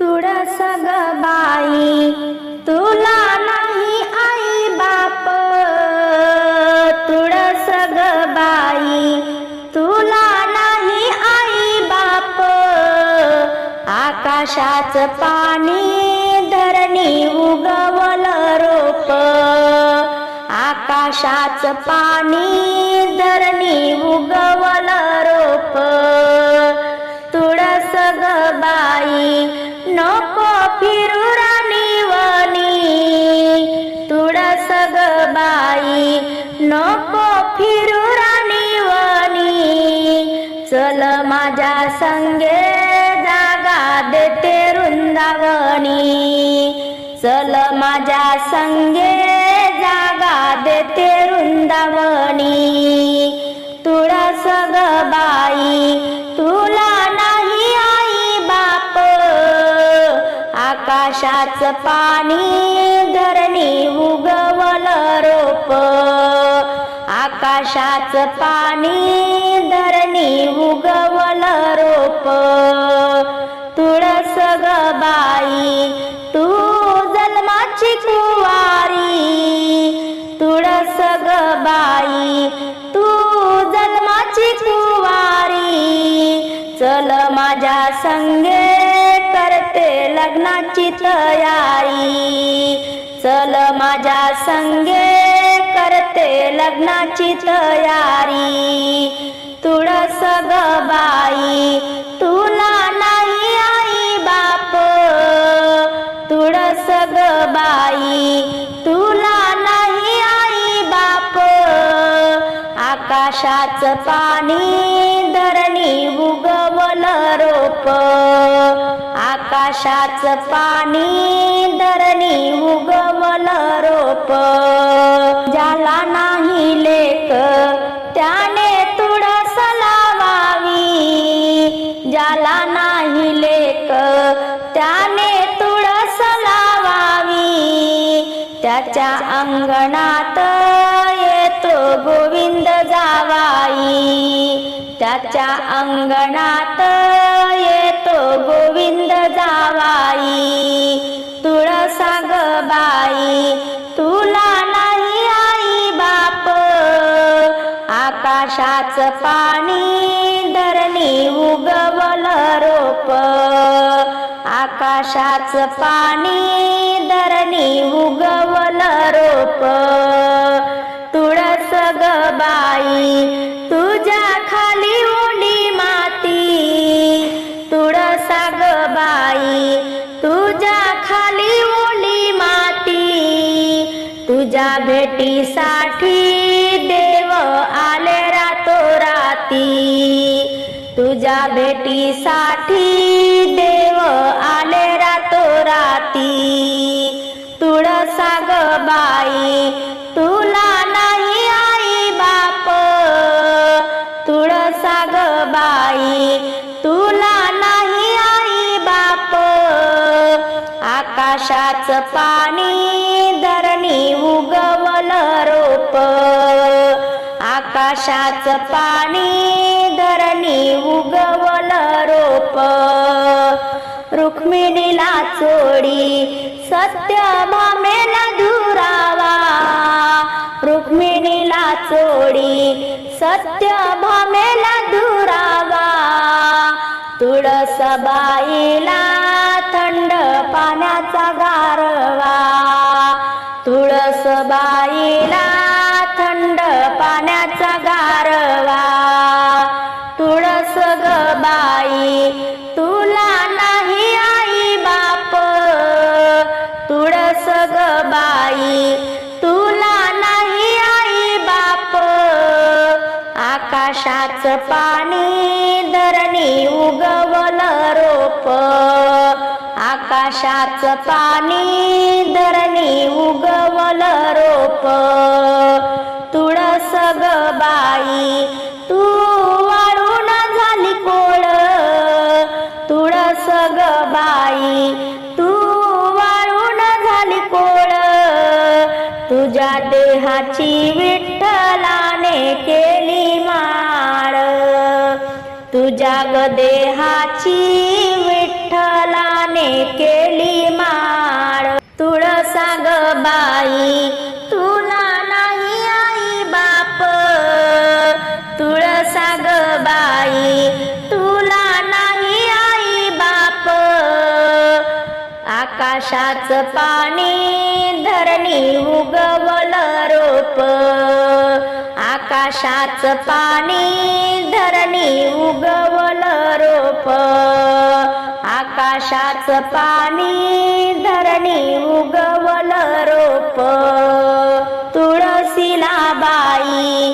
तुळस ग बाई तुला नाही आई बाप. तुळस ग बाई तुला नाही आई बाप. आकाशाच पाणी धरणी उगवल रोप. आकाशाच पाणी धरणी उगवल रोप. तुळस ग बाई नको फिरू राणीवनी तुळस ग बाई. नको फिरू राणीवनी चल माझ्या संगे जागा देते वृंदावनी. चल माझ्या संगे जागा देते वृंदावनी. आकाशाच पाणी धरणी उगवल रोप. आकाशाच पाणी धरणी उगवल रोप. तुळस ग बाई तू जन्माची कुवारी. तुळस ग बाई तू जन्माची कुवारी. चल माझ्या संगे लग्नाची तयारी. चल माझ्या संगे करते लग्नाची तयारी. तुळस ग बाई तुला नाही आई बाप. तुळस ग बाई तुला नाही आई बाप. आकाशाच पाणी धरणी उगवल रोप. आकाशाच पाणी धरणी उगवल रोप. ज्याला नाही लेक त्याने तुळस लावावी ज्याला नाही लेक त्याने तुळस लावावी त्याच्या अंगणात येतो गोविंद जावाई. त्याच्या अंगणात गोविंद जावाई तुळसा बाई तुला नाही आई बाप. आकाशाच पाणी धरणी उगवल रोप. आकाशाच पाणी धरणी उगवल रोप. तुझ्या भेटीसाठी देव आले रातो राती. तुझ्या भेटीसाठी देव आले रातो राती. तुळसा ग बाई तुला नाही आई बाप. तुळसा ग बाई तुला नाही आई बाप. आकाशाच पाणी ठिकाणी उगवल रोप. आकाशाच पाणी धरणी उगवल रोप. रुक्मिणीला चोडी सत्य भामेला धुरावा रुक्मिणीला चोडी सत्य भामेला धुरावा तुळस बाईला थंड पाण्याचा गारवा. तुळस ग बाई तुला नाही आई बाप. तुळस ग बाई तुला नाही आई बाप. आकाशाच पाणी धरणी उगवल रोप. आकाशाच पाणी धरणी उगवलं रोप तुळस ग बाई तू वाळून झाली कोळ. तुळस ग बाई तू वाळून झाली कोळ. तुझ्या देहाची विठ्ठलाने केली माळ. तुझ्या ग देहाची विठ्ठलाने सांग बाई आकाशाच पाणी धरणी उगवल रोप. आकाशाच पाणी धरणी उगवल रोप. आकाशाच पाणी धरणी उगवल रोप. तुळसीला बाई